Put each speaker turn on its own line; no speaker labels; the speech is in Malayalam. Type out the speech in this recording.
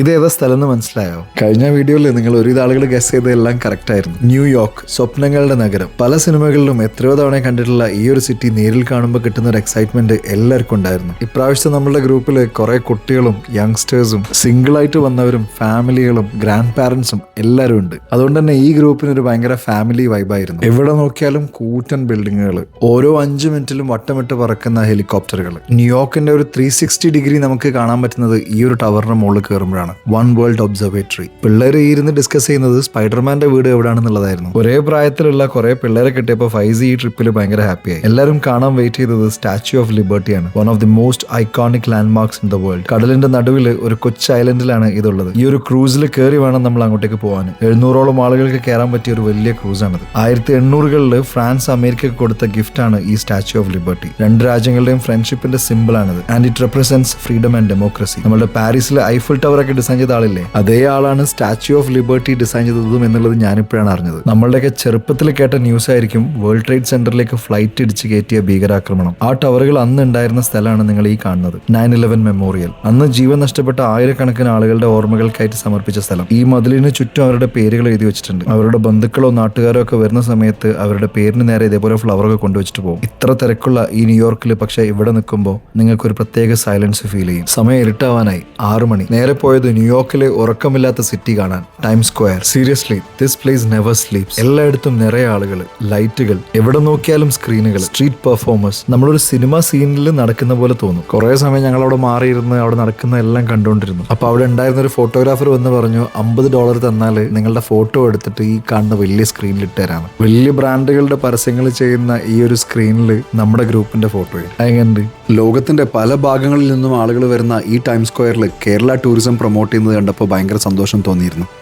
ഇത് സ്ഥലം എന്ന് മനസ്സിലായോ? കഴിഞ്ഞ വീഡിയോയിൽ നിങ്ങൾ ഒരുവിധ ആളുകൾ ഗസ് ചെയ്തതെല്ലാം കറക്റ്റ് ആയിരുന്നു. ന്യൂയോർക്ക് സ്വപ്നങ്ങളുടെ നഗരം. പല സിനിമകളിലും എത്രയോ തവണ കണ്ടിട്ടുള്ള ഈ ഒരു സിറ്റി നേരിൽ കാണുമ്പോൾ കിട്ടുന്ന ഒരു എക്സൈറ്റ്മെന്റ് എല്ലാവർക്കും ഉണ്ടായിരുന്നു. ഇപ്രാവശ്യത്തെ നമ്മളുടെ ഗ്രൂപ്പിൽ കുറെ കുട്ടികളും യങ്സ്റ്റേഴ്സും സിംഗിൾ ആയിട്ട് വന്നവരും ഫാമിലികളും ഗ്രാൻഡ് പാരന്റ്സും എല്ലാവരും ഉണ്ട്. അതുകൊണ്ട് തന്നെ ഈ ഗ്രൂപ്പിന് ഒരു ഭയങ്കര ഫാമിലി വൈബായിരുന്നു എവിടെ നോക്കിയാലും കൂറ്റൻ ബിൽഡിങ്ങുകൾ ഓരോ അഞ്ച് മിനിറ്റിലും വട്ടമിട്ട് പറക്കുന്ന ഹെലികോപ്റ്ററുകൾ ന്യൂയോർക്കിന്റെ ഒരു ത്രീ ഡിഗ്രി നമുക്ക് കാണാൻ പറ്റുന്നത് ഈ ഒരു ടവറിന് മുകളിൽ കയറുമ്പോഴാണ്. വൺ വേൾഡ് ഒബ്സർവേറ്ററി പിള്ളേർ ഇരുന്ന് ഡിസ്കസ് ചെയ്യുന്നത് സ്പൈഡർമാന്റെ വീട് എവിടെയാണെന്നുള്ളതായിരുന്നു ഒരേ പ്രായത്തിലുള്ള കുറെ പിള്ളേരെ കിട്ടിയപ്പോൾ ജി ഈ ട്രിപ്പിൽ ഭയങ്കര ഹാപ്പിയായി എല്ലാവരും കാണാൻ വെയിറ്റ് ചെയ്തത് statue of ലിബർട്ടിയാണ് one of the most iconic landmarks in the world കടലിന്റെ നടുവിൽ ഒരു കൊച്ചു ഐലൻഡിലാണ് ഇതുള്ളത്. ഈ ഒരു ക്രൂസിൽ കയറി വേണം നമ്മൾ അങ്ങോട്ടേക്ക് പോകാൻ എഴുന്നൂറോളം ആളുകൾക്ക് കയറാൻ പറ്റിയ ഒരു വലിയ ക്രൂസ് ക്രൂസാണിത് ആയിരത്തി എണ്ണൂറുകളിൽ ഫ്രാൻസ് അമേരിക്കക്ക് കൊടുത്ത ഗിഫ്റ്റ് ആണ് ഈ സ്റ്റാച്യു ഓഫ് ലിബർട്ടി രണ്ട് രാജ്യങ്ങളുടെയും ഫ്രണ്ട്ഷിപ്പിന്റെ സിമ്പിൾ ആണ് and it represents freedom and democracy നമ്മുടെ പാരീസിലെ ഐഫിൾ ടവർ ഡിസൈൻ ചെയ്ത ആളില്ലേ? അതേ ആളാണ് സ്റ്റാച്യു ഓഫ് ലിബർട്ടി ഡിസൈൻ ചെയ്തതും എന്നുള്ളത് ഞാനിപ്പോഴാണ് അറിഞ്ഞത്. നമ്മളുടെയൊക്കെ ചെറുപ്പത്തിൽ കേട്ട ന്യൂസ് ആയിരിക്കും വേൾഡ് ട്രേഡ് സെന്ററിലേക്ക് ഫ്ലൈറ്റ് ഇടിച്ച് കയറ്റിയ ഭീകരാക്രമണം. ആ ടവറുകൾ അന്ന് ഉണ്ടായിരുന്ന സ്ഥലമാണ് നിങ്ങൾ ഈ കാണുന്നത്. നയൻ ഇലവൻ മെമ്മോറിയൽ അന്ന് ജീവൻ നഷ്ടപ്പെട്ട ആയിരക്കണക്കിന് ആളുകളുടെ ഓർമ്മകൾക്കായിട്ട് സമർപ്പിച്ച സ്ഥലം. ഈ മതിലിന് ചുറ്റും അവരുടെ പേരുകൾ എഴുതി വെച്ചിട്ടുണ്ട്. അവരുടെ ബന്ധുക്കളോ നാട്ടുകാരോ ഒക്കെ വരുന്ന സമയത്ത് അവരുടെ പേരിന് നേരെ ഇതേപോലെ ഫ്ലവറൊക്കെ കൊണ്ടുവച്ചിട്ട് പോകും. ഇത്ര തിരക്കുള്ള ഈ ന്യൂയോർക്കിൽ പക്ഷേ ഇവിടെ നിൽക്കുമ്പോൾ നിങ്ങൾക്ക് ഒരു പ്രത്യേക സൈലൻസ് ഫീൽ ചെയ്യും. സമയം ഇരുട്ടാവാനായി. ആറു മണി. നേരെ പോയത് ന്യൂയോർക്കിലെ ഉറക്കമില്ലാത്ത സിറ്റി കാണാൻ Time Square. Seriously this place never sleeps എല്ലായിടത്തും നിറയെ ആളുകൾ ലൈറ്റുകൾ എവിടെ നോക്കിയാലും സ്ക്രീനുകൾ സ്ട്രീറ്റ് പെർഫോമേഴ്സ് നമ്മളൊരു സിനിമ സീനിൽ നടക്കുന്ന പോലെ തോന്നും. കുറേ സമയം ഞങ്ങൾ അവിടെ മാറിയിരുന്ന് അവിടെ നടക്കുന്ന എല്ലാം കണ്ടുകൊണ്ടിരുന്നു അപ്പൊ അവിടെ ഉണ്ടായിരുന്ന ഒരു ഫോട്ടോഗ്രാഫർ വന്ന് പറഞ്ഞു അമ്പത് ഡോളർ തന്നാൽ നിങ്ങളുടെ ഫോട്ടോ എടുത്തിട്ട് ഈ കാണുന്ന വലിയ സ്ക്രീനിൽ ഇട്ടുതരാണ് വലിയ ബ്രാൻഡുകളുടെ പരസ്യങ്ങൾ ചെയ്യുന്ന ഈ ഒരു സ്ക്രീനിൽ നമ്മുടെ ഗ്രൂപ്പിന്റെ ഫോട്ടോ എങ്ങനെയുണ്ട്
ലോകത്തിന്റെ പല ഭാഗങ്ങളിൽ നിന്നും ആളുകൾ വരുന്ന ഈ ടൈം സ്ക്വയറിൽ കേരള ടൂറിസം പ്രൊമോട്ട് ചെയ്യുന്നത് കണ്ടപ്പോൾ ഭയങ്കര സന്തോഷം തോന്നിയിരുന്നു.